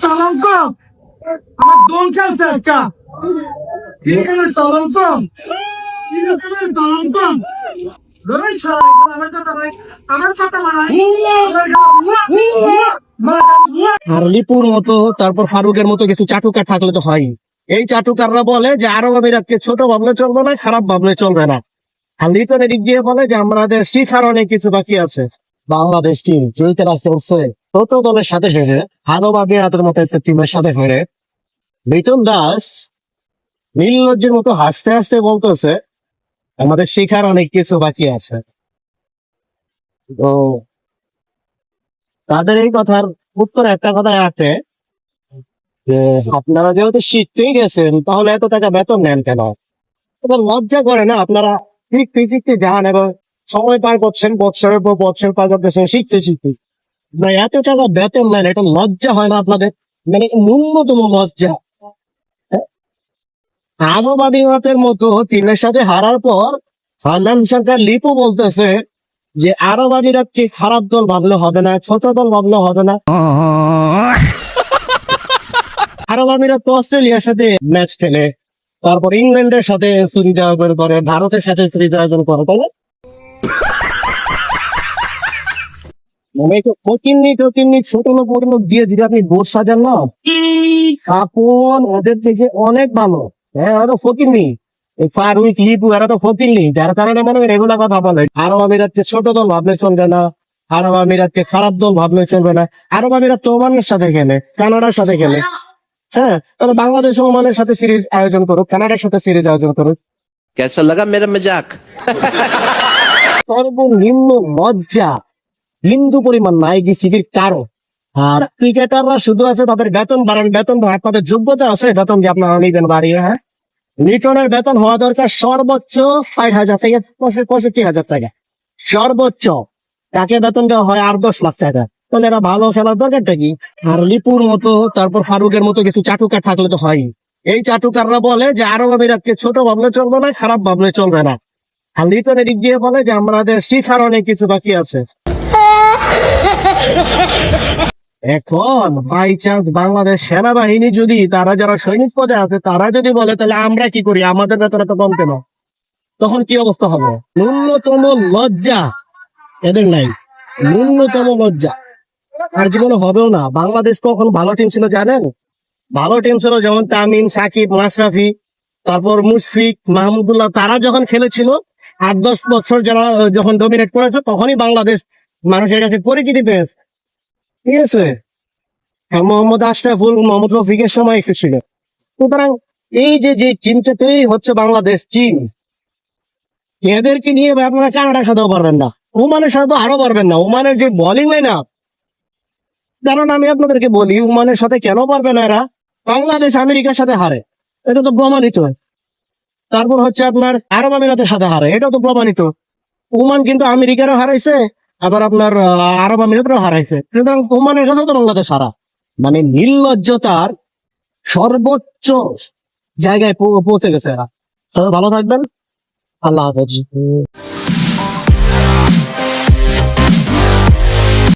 তলঙ্ক? আমার খেলছে একটা। মতো, তারপর ফারুকের মতো কিছু চাটুকার থাকলে তো হয় এই চাটুকাররা বলে যে, আরব আমিরাতকে ছোট ভাবলে চলবে না, খারাপ ভাবলে চলবে না। আর লিটন এদিক দিয়ে বলে যে, আমাদের ফিফার অনেক কিছু বাকি আছে। বাংলাদেশ টিম খেলছে ছোট দলের সাথে হেরে আরব আমিরাতের মতো একটা টিমের সাথে হেরে লিটন দাস নীলজ্জের মতো হাসতে হাসতে বলতেছে, আমাদের শেখার অনেক কিছু বাকি আছে। তো তাদের এই কথার উত্তর একটা কথা আছে, যে আপনারা যেহেতু শিখতেই গেছেন, তাহলে এত টাকা বেতন নেন কেন? এবার লজ্জা করে না, আপনারা শিখতে শিখতে যান এবং সময় পার করছেন বছরের পর বছর পার করতেছেন, শিখতে শিখতে। না এত টাকা বেতন নেন এটা লজ্জা হয় না আপনাদের? মানে ন্যূনতম লজ্জা। আবহাওয়াদের মতো টিমের সাথে হারার পর ফারনান সরকার লিপু বলতেছে যে আরবাদীরা কি খারাপ দল ভাবলে হবে না ছোট দল ভাবলে হবে না। আরব আমিরাত তো অস্ট্রেলিয়ার সাথে ম্যাচ খেলে তারপর ইংল্যান্ডের সাথে সিরিজ আয়োজন করে ভারতের সাথে সিরিজ আয়োজন করে তাই ছোট দিয়ে যদি আপনি না ওদের থেকে অনেক ভালো। হ্যাঁ ওরা লিপু তো রেগুলার কথা ছোট দল ভাবলে চলবে না। আরব আমিরাতকে খারাপ দল ভাবলে চলবে না। আরব আমিরাত তো ওমানের সাথে খেলে কানাডার সাথে খেলে। হ্যাঁ তাহলে বাংলাদেশ ওমানের সাথে সিরিজ আয়োজন করুক কানাডার সাথে সিরিজ আয়োজন করুক। কেসা লাগা মেরা মেজাক সর্বনিম্ন লজ্জা। হিন্দু পরিমাণ নাই সিটির কারও। আর ক্রিকেটাররা শুধু আছে তাদের বেতন বাড়ান, বেতন। আপনাদের যোগ্যতা আছে, বেতন যে আপনারা নিবেন বাড়িয়ে হ্যাঁ? লিটনের বেতন হওয়া দরকার সর্বোচ্চ ষাট হাজার থেকে পঁয়ষট্টি হাজার টাকা। সর্বোচ্চ তাকে বেতন দেওয়া হয় আট, দশ লাখ টাকা। তাহলে এরা ভালো খেলার দরকারটা কি? আর লিপুর মতো, তারপর ফারুকের মতো কিছু চাটুকার থাকলে তো হয় এই চাটুকাররা বলে যে আরব আমিরাতকে ছোট ভাবলে চলবে না, খারাপ ভাবলে চলবে না। আর লিটন এদিক দিয়ে বলে যে আমাদের ফিফার অনেক কিছু বাকি আছে। এখন বাই চান্স বাংলাদেশ সেনাবাহিনী যদি, তারা যারা সৈনিক পদে আছে, তারা যদি বলে, তাহলে আমরা কি করি? আমাদের বেতন এত কম কেন তখন কি অবস্থা হবে? ন্যূনতম লজ্জা এদের নাই। ন্যূনতম লজ্জা। আর জীবনে হবেও না। বাংলাদেশ কখন ভালো টিম ছিল জানেন? ভালো টিম ছিল যেমন তামিম, সাকিব, মাশরাফি, তারপর মুশফিক, মাহমুদুল্লাহ, তারা যখন খেলেছিল, আট দশ বছর যারা যখন ডমিনেট করেছে, তখনই বাংলাদেশ মানুষের কাছে পরিচিতি পেয়েছে। ঠিক আছে? মোহাম্মদ আশরাফুল, মোহাম্মদ রফিকের সময় এসেছিল। সুতরাং এই যে যে চিন্তাটাই হচ্ছে বাংলাদেশ, চীন, এদেরকে নিয়ে আপনারা কানাডার সাথেও পারবেন না, ওমানের সাথে আরও পারবেন না। ওমানের যে বোলিং লাইন আপ কারণ আমি আপনাদেরকে বলি, ওমানের সাথে কেন পারবে না এরা? বাংলাদেশ আমেরিকার সাথে হারে। এটা তো প্রমাণিত। তারপর হচ্ছে আপনার আরব আমিরাতের সাথে হারে। এটা তো প্রমাণিত। ওমান কিন্তু আমেরিকারও হারাইছে আবার আপনার আরব আমিরাতরাও হারাইছে সুতরাং ওমানের কাছে তো বাংলাদেশ হারা। মানে নির্লজ্জতার সর্বোচ্চ জায়গায় পৌঁছে গেছে এরা। ভালো থাকবেন। আল্লাহ হাফেজ।